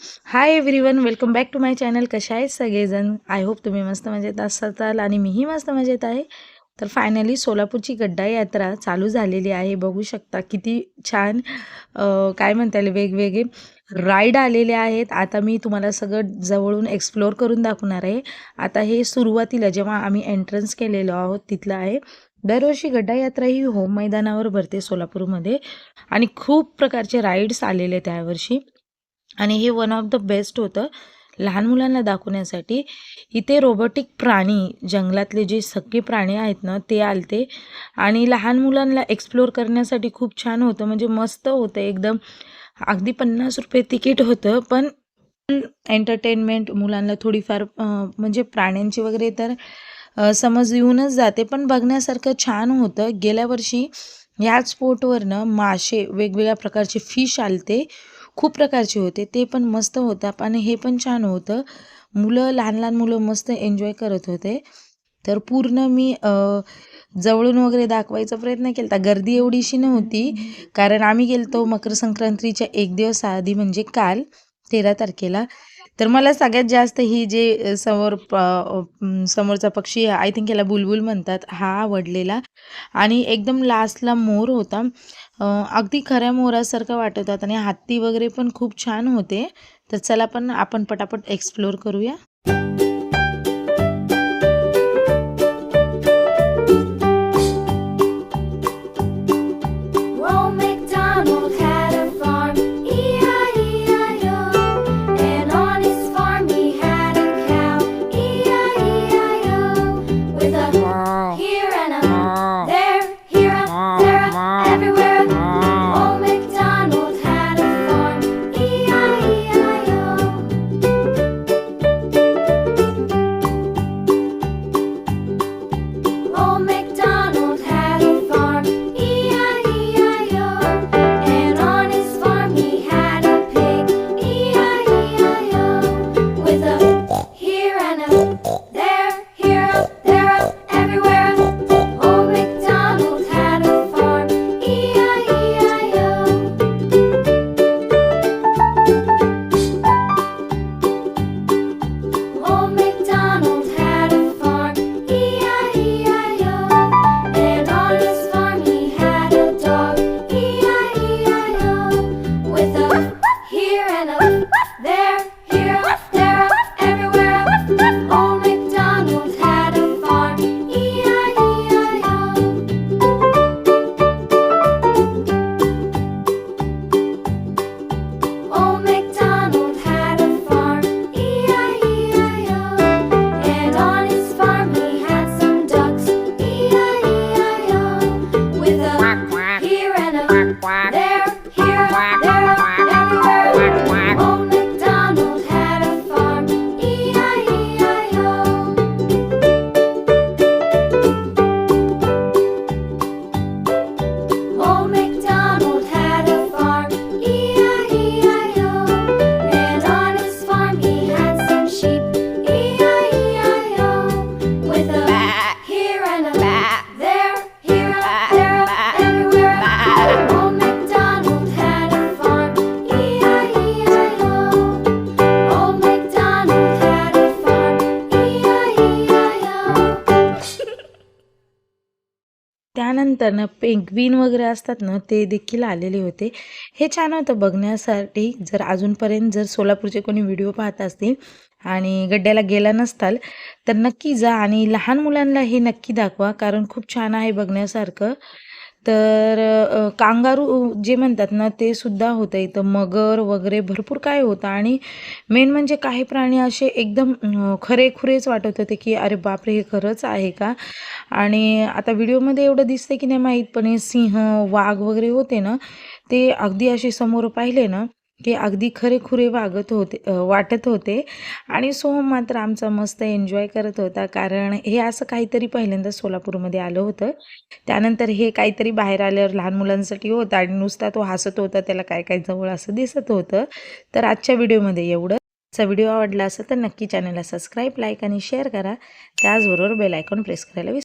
Hi everyone welcome back to my channel कशा आहेत सगळेजण? आय होप तुम्ही मस्त मजेत असाल आणि मीही मस्त मजेत आहे. तर फायनली सोलापूरची गड्डा यात्रा चालू झालेली आहे. बघू शकता किती छान काय म्हणता येईल वेगवेगळे राईड आलेले आहेत. आता मी तुम्हाला सगळं जवळून एक्सप्लोअर करून दाखवणार आहे. आता हे सुरुवातीला जेव्हा आम्ही एंट्रन्स केलेलो आहोत तिथलं आहे. दरवर्षी गड्डा यात्रा ही होम मैदानावर भरते सोलापूरमध्ये. आणि खूप प्रकारचे राईड्स आलेले त्यावर्षी. आणि हे वन ऑफ द बेस्ट होतं लहान मुलांना दाखवण्यासाठी. इथे रोबोटिक प्राणी जंगलातले जे सगळे प्राणी आहेत ना ते आलते. आणि लहान मुलांना एक्सप्लोर करण्यासाठी खूप छान होतं. म्हणजे मस्त होतं एकदम. अगदी पन्नास रुपये तिकीट होतं पण एंटरटेनमेंट मुलांना थोडीफार म्हणजे प्राण्यांची वगैरे तर समज येऊनच जाते. पण बघण्यासारखं छान होतं. गेल्या वर्षी ह्याच स्पोर्टवरनं मासे वेगवेगळ्या प्रकारचे फिश आलते. खूप प्रकारचे होते. ते पण मस्त होतं. आणि हे पण छान होतं. मुलं लहान लहान मुलं मस्त एन्जॉय करत होते. तर पूर्ण मी जवळून वगैरे दाखवायचा प्रयत्न केला होता गर्दी एवढीशी नव्हती. कारण आम्ही गेलतो मकर संक्रांतीच्या एक दिवस आधी म्हणजे काल तेरा तारखेला. तर मला सगळ्यात जास्त ही जे समोर प- समोरचा पक्षी आय थिंक याला बुलबुल म्हणतात हा आवडलेला. आणि एकदम लास्टला मोर होता. अगदी खऱ्या मोरासारखा वाटत होता आणि हत्ती वगैरे पण खूप छान होते. तर चला पण आपण पटापट एक्सप्लोर करूया. त्यानंतर ना पेंग्विन वगैरे असतात ना ते देखील आलेले होते. हे छान होतं बघण्यासाठी. जर अजूनपर्यंत जर सोलापूरचे कोणी व्हिडिओ पाहत असतील आणि गड्ड्याला गेला नसताल तर नक्की जा आणि लहान मुलांना हे नक्की दाखवा कारण खूप छान आहे बघण्यासारखं. तर कांगारू जे म्हणतात ना ते सुद्धा होतं इथं. मगर वगैरे भरपूर काय होतं. आणि मेन म्हणजे काही प्राणी असे एकदम खरेखुरेच वाटत होते की अरे बापरे हे खरंच आहे का? आणि आता व्हिडिओमध्ये एवढं दिसतं की नाही माहीत पण हे सिंह वाघ वगैरे होते ना ते अगदी असे समोर पाहिले ना ते अगदी खरेखुरे वागत होते वाटत होते. आणि सोहम मात्र आमचा मस्त एन्जॉय करत होता. कारण हे असं काहीतरी पहिल्यांदा सोलापूरमध्ये आलं होतं. त्यानंतर हे काहीतरी बाहेर आल्यावर लहान मुलांसाठी होतं आणि नुसता तो हसत होता. त्याला काय काय जवळ असं दिसत होतं. तर आजच्या व्हिडिओमध्ये एवढं. आजचा व्हिडिओ आवडला असेल तर नक्की चॅनलला सबस्क्राईब लाईक आणि शेअर करा. त्याचबरोबर बेल आयकॉन प्रेस करायला विसरू